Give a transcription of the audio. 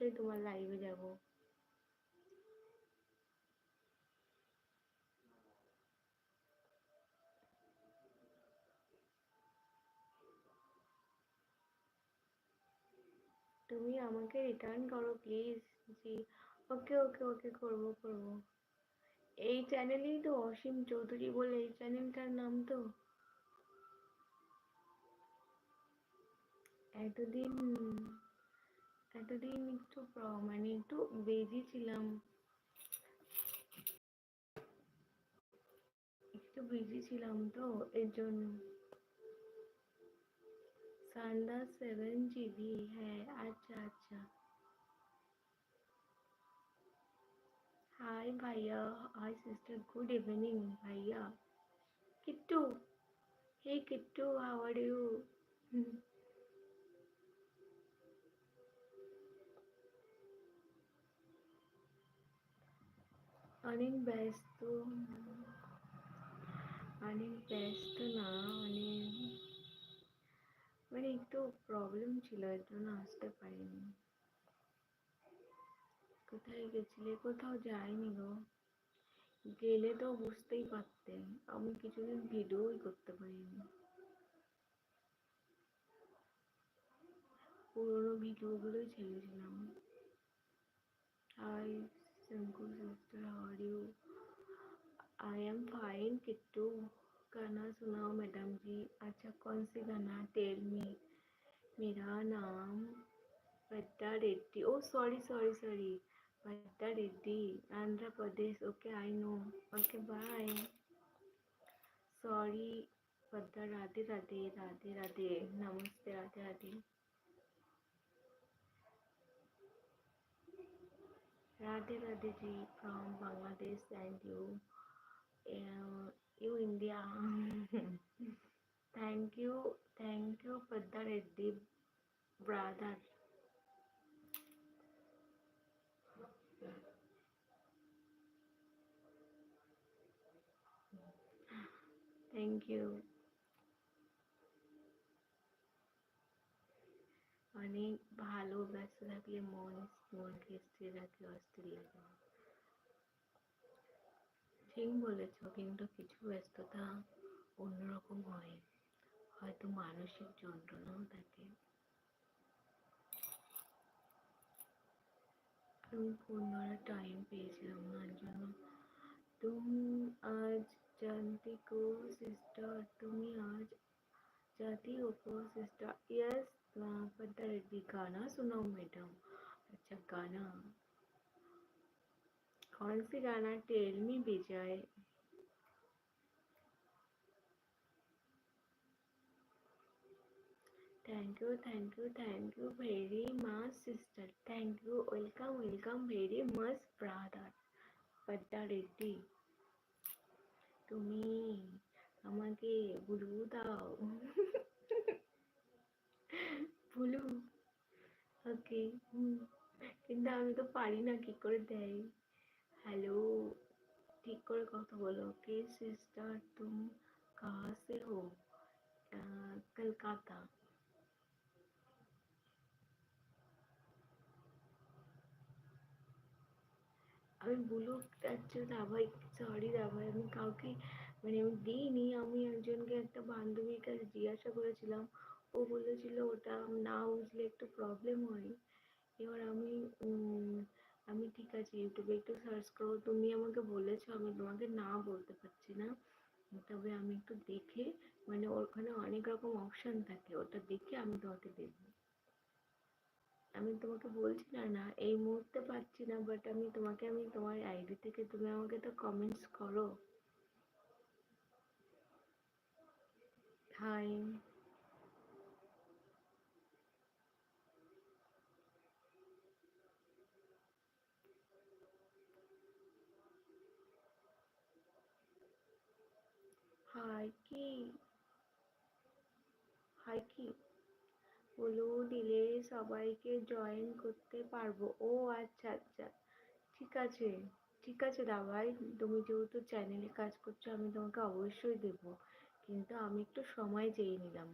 অবশ্যই তোমার লাইভে যাব। তুমি আমাকে রিটার্ন করো প্লিজ জি। ওকে ওকে ওকে করব করব। এই চ্যানেলেই তো অসীম চৌধুরী বলে, এই চ্যানেলটার নাম তো। এতদিন এতদিন একটু প্র- মানে একটু বেজি ছিলাম একটু বিজি ছিলাম তো এর জন্য সান্ডা সেভেন জিবি হ্যাঁ আচ্ছা আচ্ছা হাই ভাইয়া হাই সিস্টার গুড ইভিনিং ভাইয়া Kittu hey Kittu how are you অনেক ব্যস্ত অনেক ব্যস্ত না মানে মানে একটু প্রবলেম ছিল, এর জন্য আসতে পারিনি। কোথায় গেছিলে? কোথাও যাইনি গো। গেলে তো বুঝতেই পারতেন, আমি কিছুদিন ভিডিওই করতে পারিনি। পুরোনো ভিডিওগুলোই ছেড়েছিলাম হাই गाना सुनाओ, मैडम जी। अच्छा कौन सी गाना? टेल मी मेरा नाम Padda Reddy. Oh sorry sorry sorry Padda Reddy, Andhra Pradesh. Okay I know okay bye sorry Padda Radhe Radhe Radhe Radhe. नमस्ते, Radhe Radhe. Radhe Radhe ji from Bangladesh and you, uh, you India. thank you, thank you, Padda Reddy brother. Thank you. অনেক ভালো ব্যস্ত থাকলে মন মনকে স্থির রাখলে অস্থির লাগে ঠিক বলেছ, কিন্তু কিছু ব্যস্ততা অন্যরকম হয়। হয়তো মানসিক যন্ত্রণাও থাকে। আমি ফোন ধরার টাইম পেয়েছিলাম আমার জন্য। তুমি আজ জানতে কো সিস্টার তুমি আজ জাতি ওপর সিস্টার ইয়েস पता रेड्डी गाना सुनाओ मैडम अच्छा गाना कौन सी गाना tell me Vijay thank you thank you thank you very much sister thank you welcome welcome very much brother पद्दा रेड्डी তুমি আমাকে বুলু দাও বুলু ওকে কিন্তু আমি তো পারি না, কি করে দেয়? হ্যালো, ঠিক করে কথা বলো কে সিস্টার তুম কাহা সে হো? কলকাতা। আমি বুলু আচ্ছা দাবাই সরি দাবাই আমি কাউকে মানে আমি দিইনি, আমি একজনকে একটা বান্ধবীর কাছে জিজ্ঞাসা করেছিলাম ও বলেছিল ওটা না বুঝলে একটু প্রবলেম হয়। এবার আমি আমি ঠিক আছে ইউটিউবে একটু সার্চ করো। তুমি আমাকে বলেছ, আমি তোমাকে না বলতে পারছি না। তবে আমি একটু দেখে মানে ওখানে অনেক রকম অপশন থাকে, ওটা দেখে আমি তোমাকে দেবো আমি তোমাকে বলছি না না, এই মুহূর্তে পারছি না বাট আমি তোমাকে, আমি তোমার আইডি থেকে তুমি আমাকে তো কমেন্টস করো। হাই হাই কি হাই কি হলু দিলে সবাইকে জয়েন করতে পারব। ও আচ্ছা আচ্ছা। ঠিক আছে ঠিক আছে দাবাই তুমি যেহেতু চ্যানেলে কাজ করছ, আমি তোমাকে অবশ্যই দেবো। কিন্তু আমি একটু সময় চেয়ে নিলাম।